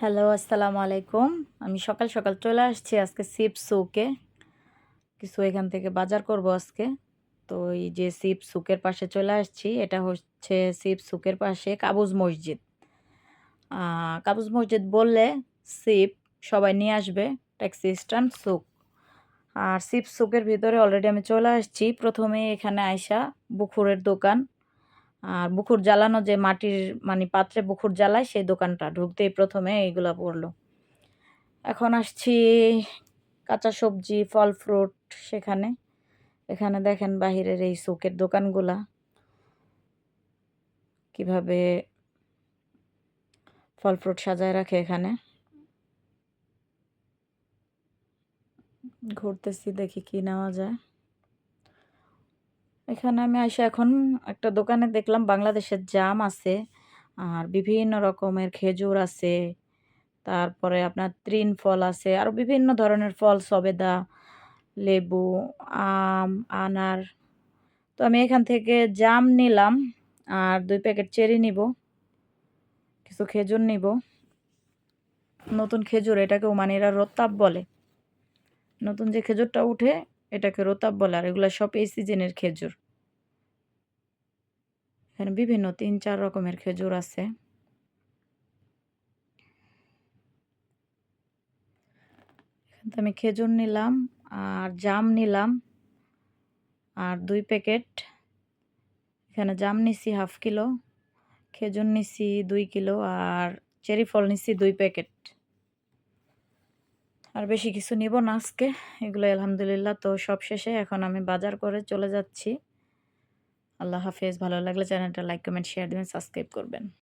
Hello, আসসালামু আলাইকুম। আমি সকাল সকাল চলে আসছি আজকে সিপ সুকে কিছু এখান থেকে বাজার করব আজকে। তো এই যে সিপ সুকের পাশে চলে আসছি, এটা হচ্ছে সিপ সুকের পাশে কাবুজ মসজিদ। কাবুজ মসজিদ বললে সিপ সবাই নিয়ে আসবে ট্যাক্সি স্ট্যান্ড সুক আর সিপ সুকের ভিতরে অলরেডি আমি চলে আসছি। প্রথমে এখানে আইসা বুকুরের দোকান। আর বুকুর জ্বালানো যে মাটির মানে পাত্রে বুকুর জ্বালায় সেই দোকানটা ঢুকতেই প্রথমে এইগুলো পড়ল। এখন আসছি কাঁচা সবজি, ফল, ফ্রুট সেখানে। এখানে দেখেন বাহিরের এই সুকের দোকানগুলা। কীভাবে ফল, ফ্রুট সাজায় রাখে এখানে। ঘুরতেছি দেখি কি নেওয়া যায়। এখানে আমি আসে এখন একটা দোকানে দেখলাম বাংলাদেশের জাম আছে, আর বিভিন্ন রকমের খেজুর আছে, তারপরে আপনার ত্রিন ফল আছে আরও বিভিন্ন ধরনের ফল, সবেদা, লেবু, আম, আনার। তো আমি এখান থেকে জাম নিলাম, আর দুই প্যাকেট চেরি নিব, কিছু খেজুর নিব। নতুন খেজুর এটাকে ওমানিরা রোতাব বলে। নতুন যে খেজুরটা উঠে এটাকে রোতাব বলে, আর এগুলো সব এই সিজনের খেজুর। এখানে বিভিন্ন তিন, চার রকমের খেজুর আছে। এখান আমি খেজুর নিলাম, আর জাম নিলাম, আর দুই প্যাকেট। এখানে জাম নিছি হাফ কিলো, খেজুর নিছি দুই কিলো, আর চেরি ফল নিছি দুই প্যাকেট। আর বেশি কিছু নিব না আজকে। এগুলো আলহামদুলিল্লাহ তো সব শেষে। এখন আমি বাজার করে চলে যাচ্ছি। আল্লাহ হাফেজ। ভালো লাগলে চ্যানেলটা লাইক, কমেন্ট শেয়ার দেবেন সাবস্ক্রাইব করবেন।